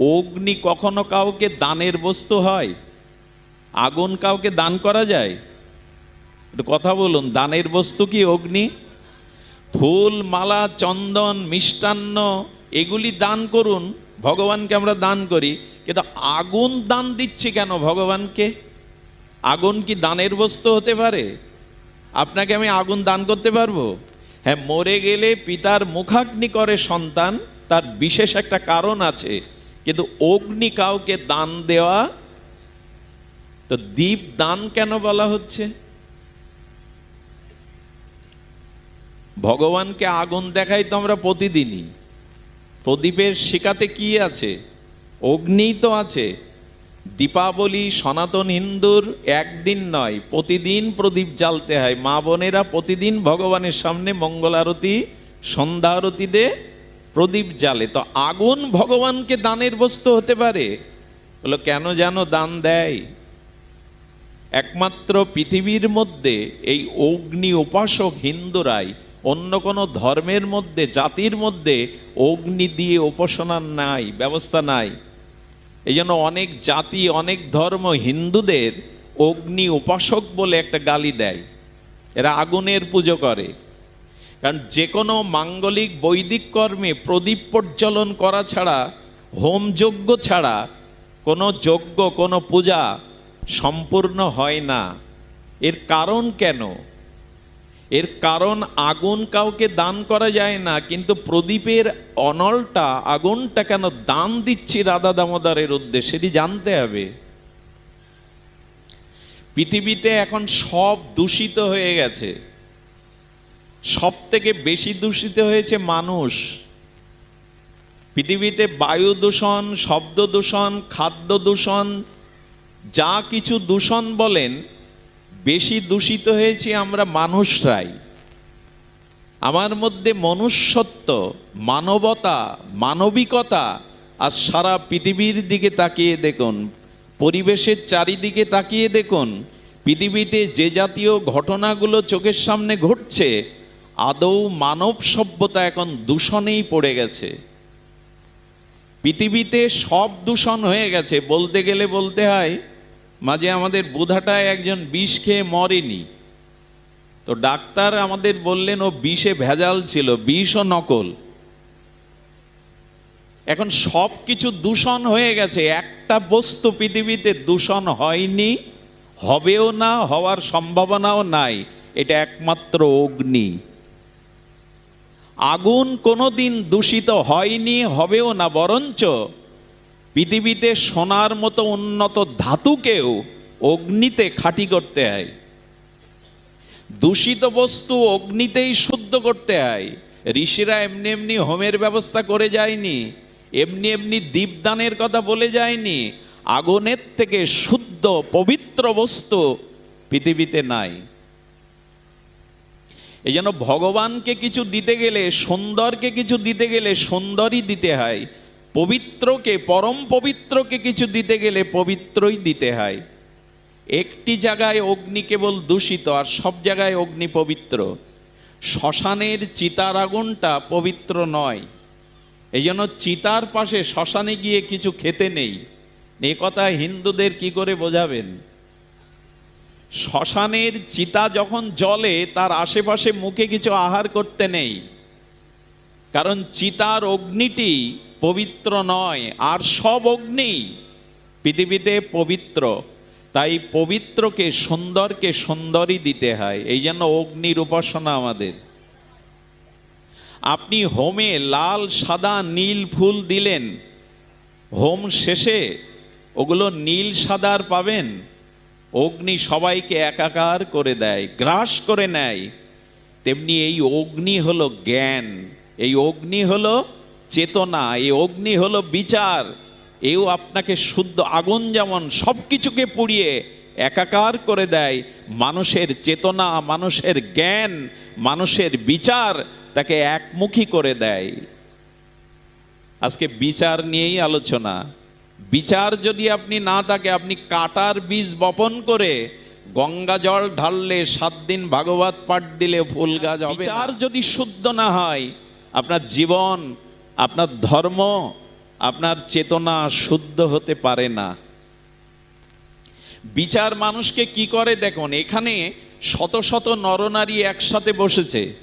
অগ্নি কখনো কাউকে দানের বস্তু হয়? আগুন কাউকে দান করা যায়? কথা বলুন, দানের বস্তু কি অগ্নি? ফুল, মালা, চন্দন, মিষ্টান্ন, এগুলি দান করুন, ভগবানকে আমরা দান করি, কিন্তু আগুন দান দিচ্ছি কেন ভগবানকে? আগুন কি দানের বস্তু হতে পারে? আপনাকে আমি আগুন দান করতে পারব? হ্যাঁ মরে গেলে পিতার মুখাগ্নি করে সন্তান, তার বিশেষ একটা কারণ আছে। কিন্তু অগ্নি কাউকে দান দেওয়া, তো দীপ দান কেন বলা হচ্ছে? ভগবানকে আগুন দেখাই তো আমরা প্রতিদিনই। প্রদীপের শিকাতে কি আছে? অগ্নি তো আছে। দীপাবলি, সনাতন হিন্দুর একদিন নয়, প্রতিদিন প্রদীপ জ্বালতে হয়। মা বোনেরা প্রতিদিন ভগবানের সামনে মঙ্গল আরতি সন্ধ্যা আরতিতে প্রদীপ জ্বালে। তো আগুন ভগবানকে দানের বস্তু হতে পারে? বলো কেন যেন দান দেয়? একমাত্র পৃথিবীর মধ্যে এই অগ্নি উপাসক হিন্দুরাই, অন্য কোনো ধর্মের মধ্যে, জাতির মধ্যে অগ্নি দিয়ে উপাসনার নাই, ব্যবস্থা নাই। এই জন্য অনেক জাতি, অনেক ধর্ম হিন্দুদের অগ্নি উপাসক বলে একটা গালি দেয়। এরা আগুনের পুজো করে। কারণ যে কোনো মাঙ্গলিক বৈদিক কর্মে প্রদীপ প্রজ্বলন করা ছাড়া হোমযজ্ঞ ছাড়া কোনো যজ্ঞ, কোনো পূজা সম্পূর্ণ হয় না। এর কারণ কেন? এর কারণ আগুন কাউকে দান করা যায় না, কিন্তু প্রদীপের অনলটা, আগুনটা কেন দান দিচ্ছি রাধা দামোদরের উদ্দেশ্যে, সেটি জানতে হবে। পৃথিবীতে এখন সব দূষিত হয়ে গেছে। সব থেকে বেশি দূষিত হয়েছে মানুষ। পৃথিবীতে বায়ু দূষণ, শব্দ দূষণ, খাদ্য দূষণ, যা কিছু দূষণ বলেন, বেশি দূষিত হয়েছি আমরা মানুষরাই। আমার মধ্যে মনুষ্যত্ব, মানবতা, মানবিকতা, আর সারা পৃথিবীর দিকে তাকিয়ে দেখুন, পরিবেশের চারিদিকে তাকিয়ে দেখুন, পৃথিবীতে যে জাতীয় ঘটনাগুলো চোখের সামনে ঘটছে আদৌ মানব সভ্যতা এখন দূষণেই পড়ে গেছে। পৃথিবীতে সব দূষণ হয়ে গেছে, বলতে গেলে বলতে হয়, মাঝে আমাদের বুধাটায় একজন বিষ খেয়ে মরেনি। তো ডাক্তার আমাদের বললেন, ও বিষে ভেজাল ছিল বিষ ও নকল। এখন সব কিছু দূষণ হয়ে গেছে, একটা বস্তু পৃথিবীতে দূষণ হয়নি, হবেও না, হওয়ার সম্ভাবনাও নাই, এটা একমাত্র অগ্নি। আগুন কোনোদিন দূষিত হয়নি, হবেও না, বরঞ্চ পৃথিবীতে সোনার মতো উন্নত ধাতুকেও অগ্নিতে খাঁটি করতে হয়। দূষিত বস্তু অগ্নিতেই শুদ্ধ করতে হয়। ঋষিরা এমনি এমনি হোমের ব্যবস্থা করে যায়নি, এমনি এমনি দীপদানের কথা বলে যায়নি। আগুনের থেকে শুদ্ধ, পবিত্র বস্তু পৃথিবীতে নাই। এই জন্য ভগবানকে কিছু দিতে গেলে, সুন্দরকে কিছু দিতে গেলে সুন্দরই দিতে হয়। পবিত্রকে, পরম পবিত্রকে কিছু দিতে গেলে পবিত্রই দিতে হয়। একটি জায়গায় অগ্নি কেবল দূষিত আর সব জায়গায় অগ্নি পবিত্র। শ্মশানের চিতার আগুনটা পবিত্র নয়। এই জন্য চিতার পাশে শ্মশানে গিয়ে কিছু খেতে নেই। এ কথা হিন্দুদের কি করে বোঝাবেন? শ্মশানের চিতা যখন জলে তার আশেপাশে মুখে কিছু আহার করতে নেই। কারণ চিতার অগ্নিটি পবিত্র নয়, আর সব অগ্নি পৃথিবীতে পবিত্র। তাই পবিত্রকে সুন্দরকে সুন্দরই দিতে হয়। এই জন্য অগ্নির উপাসনা আমাদের। আপনি হোমে লাল, সাদা, নীল ফুল দিলেন। হোম শেষে ওগুলো নীল, সাদার পাবেন। অগ্নি সবাইকে একাকার করে দেয়, গ্রাস করে নেয়। তেমনি এই অগ্নি হলো জ্ঞান, এই অগ্নি হলো চেতনা, এই অগ্নি হলো বিচার। এও আপনাকে শুদ্ধ আগুন যেমন সব কিছুকে পুড়িয়ে একাকার করে দেয়, মানুষের চেতনা, মানুষের জ্ঞান, মানুষের বিচার তাকে একমুখী করে দেয়। আজকে বিচার নিয়েই আলোচনা। বিচার যদি আপনি না থাকে আপনি কাটার বীজ বপন করে গঙ্গা জল ঢাললে সাত দিন ভাগবত পাঠ দিলে ফুল গাছ বিচার যদি শুদ্ধ না হয় আপনার জীবন আপনার ধর্ম আপনার চেতনা শুদ্ধ হতে পারে না। বিচার মানুষকে কি করে? দেখুন এখানে শত শত নরনারী একসাথে বসেছে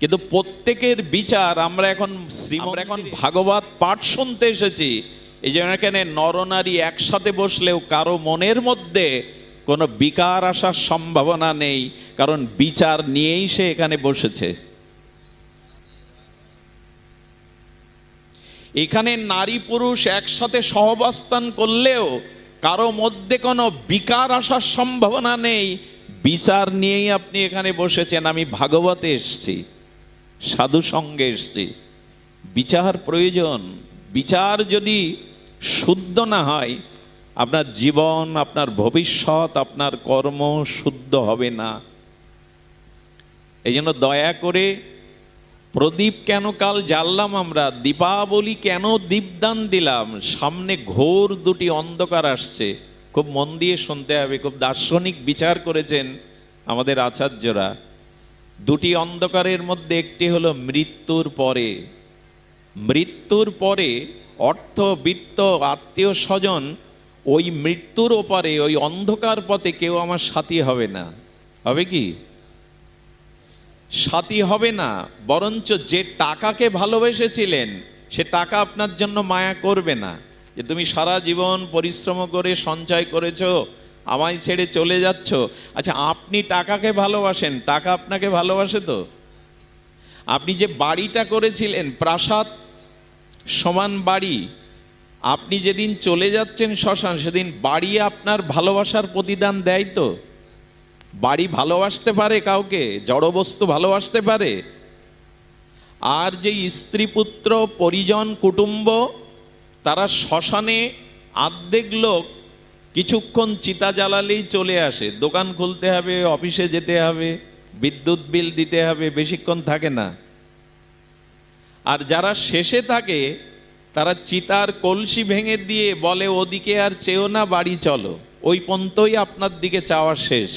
কিন্তু প্রত্যেকের বিচার আমরা এখন শ্রী আমরা এখন ভাগবত পাঠ শুনতে এসেছি এই জন্য এখানে নরনারী একসাথে বসলেও কারও মনের মধ্যে কোনো বিকার আসার সম্ভাবনা নেই, কারণ বিচার নিয়েই সে এখানে বসেছে। এখানে নারী পুরুষ একসাথে সহবাস্থান করলেও কারও মধ্যে কোনো বিকার আসার সম্ভাবনা নেই। বিচার নিয়েই আপনি এখানে বসেছেন, আমি ভাগবতে এসছি সাধু সঙ্গে এসছি। বিচার প্রয়োজন। বিচার যদি শুদ্ধ না হয়, আপনার জীবন, আপনার ভবিষ্যৎ, আপনার কর্ম শুদ্ধ হবে না। এই জন্য দয়া করে প্রদীপ কেন কাল জ্বাললাম আমরা, দীপাবলি কেন দীপদান দিলাম? সামনে ঘোর দুটি অন্ধকার আসছে। খুব মন দিয়ে শুনতে হবে, খুব দার্শনিক বিচার করেছেন আমাদের আচার্যরা। দুটি অন্ধকারের মধ্যে একটি হলো মৃত্যুর পরে। মৃত্যুর পরে অর্থ, বিত্ত, আত্মীয় স্বজন ওই মৃত্যুর ওপারে, ওই অন্ধকার পথে কেউ আমার সাথী হবে না। হবে কি? সাথী হবে না, বরঞ্চ যে টাকাকে ভালোবেসেছিলেন, সে টাকা আপনার জন্য মায়া করবে না। যে তুমি সারা জীবন পরিশ্রম করে সঞ্চয় করেছ, আমায় ছেড়ে চলে যাচ্ছ। আচ্ছা আপনি টাকাকে ভালোবাসেন, টাকা আপনাকে ভালোবাসে তো? আপনি যে বাড়িটা করেছিলেন, প্রাসাদ সমান বাড়ি, আপনি যেদিন চলে যাচ্ছেন শ্মশান, সেদিন বাড়ি আপনার ভালোবাসার প্রতিদান দেয় তো। বাড়ি ভালোবাসতে পারে কাউকে জড়বস্তু ভালোবাসতে পারে। আর যে স্ত্রী পুত্র, পরিজন, কুটুম্ব, তারা শ্মশানে আর্ধেক লোক কিছুক্ষণ চিতা জ্বালালেই চলে আসে। দোকান খুলতে হবে, অফিসে যেতে হবে, বিদ্যুৎ বিল দিতে হবে, বেশিক্ষণ থাকে না। আর যারা শেষে থাকে, তারা চিতার কলসি ভেঙে দিয়ে বলে, ওদিকে আর চেয়েও না, বাড়ি চলো। ওই পর্যন্তই আপনার দিকে চাওয়া শেষ।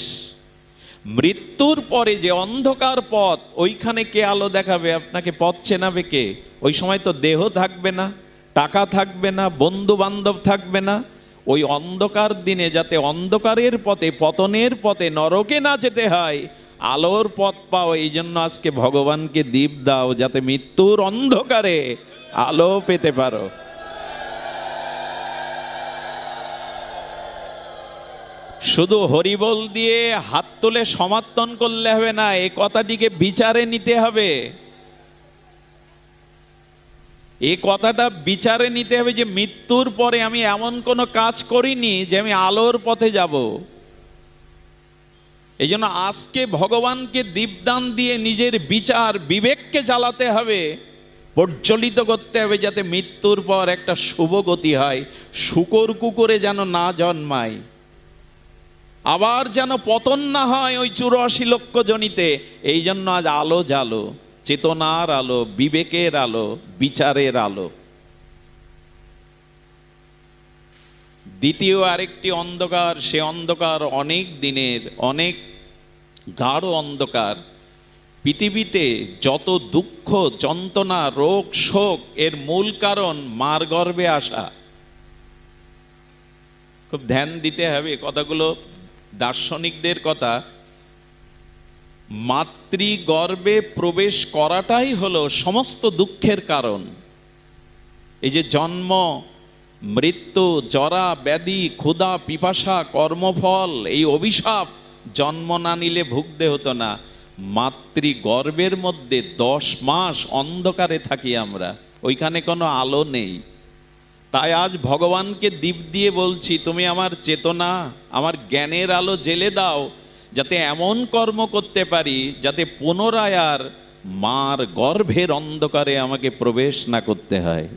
মৃত্যুর পরে যে অন্ধকার পথ, ওইখানে কে আলো দেখাবে? আপনাকে পথ চেনাবে কে? ওই সময় তো দেহ থাকবে না, টাকা থাকবে না বন্ধু বান্ধব থাকবে না। ওই অন্ধকার দিনে যাতে অন্ধকারের পথে, পতনের পথে নরকে না যেতে হয় আলোর পথ পাও এই জন্য আজকে ভগবানকে দীপ দাও, যাতে মৃত্যুর অন্ধকারে আলো পেতে পারো। শুধু হরিবল দিয়ে হাত তুলে সমর্থন করলে হবে না, এ কথাটিকে বিচারে নিতে হবে। এই কথাটা বিচারে নিতে হবে যে, মৃত্যুর পরে আমি এমন কোনো কাজ করিনি যে আমি আলোর পথে যাব। এই জন্য আজকে ভগবানকে দীপদান দিয়ে নিজের বিচার বিবেককে জ্বালাতে হবে, প্রজ্বলিত করতে হবে যাতে মৃত্যুর পর একটা শুভ গতি হয়, শুকর কুকুরে যেন না জন্মায়। আবার যেন পতন না হয় ওই চুরাশি লক্ষ জনিতে এই জন্য আজ আলো জালো চেতনার আলো, বিবেকের আলো, বিচারের আলো। দ্বিতীয় আরেকটি অন্ধকার, সে অন্ধকার অনেক দিনের, অনেক গাঢ় অন্ধকার। পৃথিবীতে যত দুঃখ, যন্ত্রণা, রোগ, শোক, এর মূল কারণ মার গর্ভে আসা। খুব ধ্যান দিতে হবে কথাগুলো, দার্শনিকদের কথা। মাতৃগর্ভে প্রবেশ করাটাই হলো সমস্ত দুঃখের কারণ। এই যে জন্ম মৃত্যু, জরা, ব্যাধি, ক্ষুধা, পিপাসা, কর্মফল, এই অভিশাপ জন্ম না নিলে ভুগতে হতো না। মাতৃ মাতৃগর্ভের মধ্যে দশ মাস অন্ধকারে থাকি আমরা, ওইখানে কোনো আলো নেই। তাই আজ ভগবানকে দীপ দিয়ে বলছি, তুমি আমার চেতনা, আমার জ্ঞানের আলো জেলে দাও, যাতে এমন কর্ম করতে পারি যাতে পুনরায় আর মার গর্ভের অন্ধকারে আমাকে প্রবেশ না করতে হয়।